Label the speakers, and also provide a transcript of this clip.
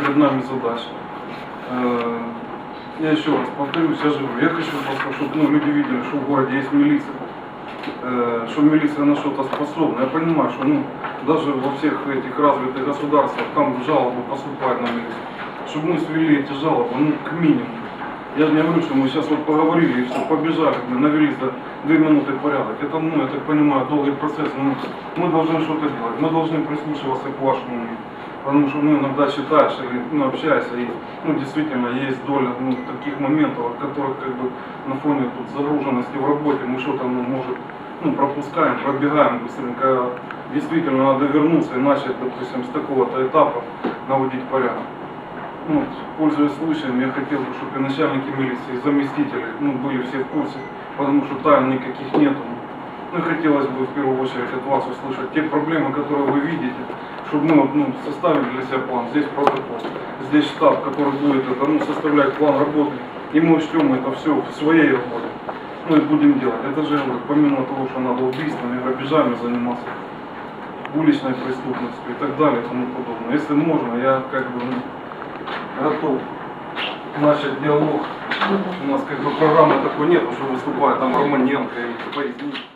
Speaker 1: перед нами задача. Э, Я еще раз повторюсь, я говорю, я хочу просто, чтобы ну, люди видели, что в городе есть милиция, э, что милиция на что-то способна. Я понимаю, что ну, даже во всех этих развитых государствах там жалобы поступают на милицию. Чтобы мы свели эти жалобы ну, к минимуму. Я же не говорю, что мы сейчас вот поговорили и все, побежали, мы навели за две минуты порядок. Это, ну, я так понимаю, долгий процесс. но мы должны что-то делать. Мы должны прислушиваться к вашему мнению. Потому что ну, иногда читаешь или ну, общаешься, и ну, действительно есть доля ну, таких моментов, от которых как бы на фоне тут загруженности в работе мы что-то ну, может ну, пропускаем, пробегаем быстренько. Действительно надо вернуться и начать, допустим, с такого-то этапа наводить порядок. Ну, пользуясь случаем, я хотел бы, чтобы и начальники милиции, и заместители, ну, были все в курсе, потому что тайн никаких нету. Ну, хотелось бы в первую очередь от вас услышать те проблемы, которые вы видите, чтобы мы ну, составили для себя план. Здесь протокол, здесь штаб, который будет это, ну, составлять план работы, и мы учтем это все в своей работе. Ну и будем делать. Это же, помимо того, что надо убийствами, грабежами заниматься, уличной преступностью и так далее и тому подобное. Если можно, я как бы ну, готов начать диалог. У нас как бы программы такой нет, что выступает там Романенко и пояснить.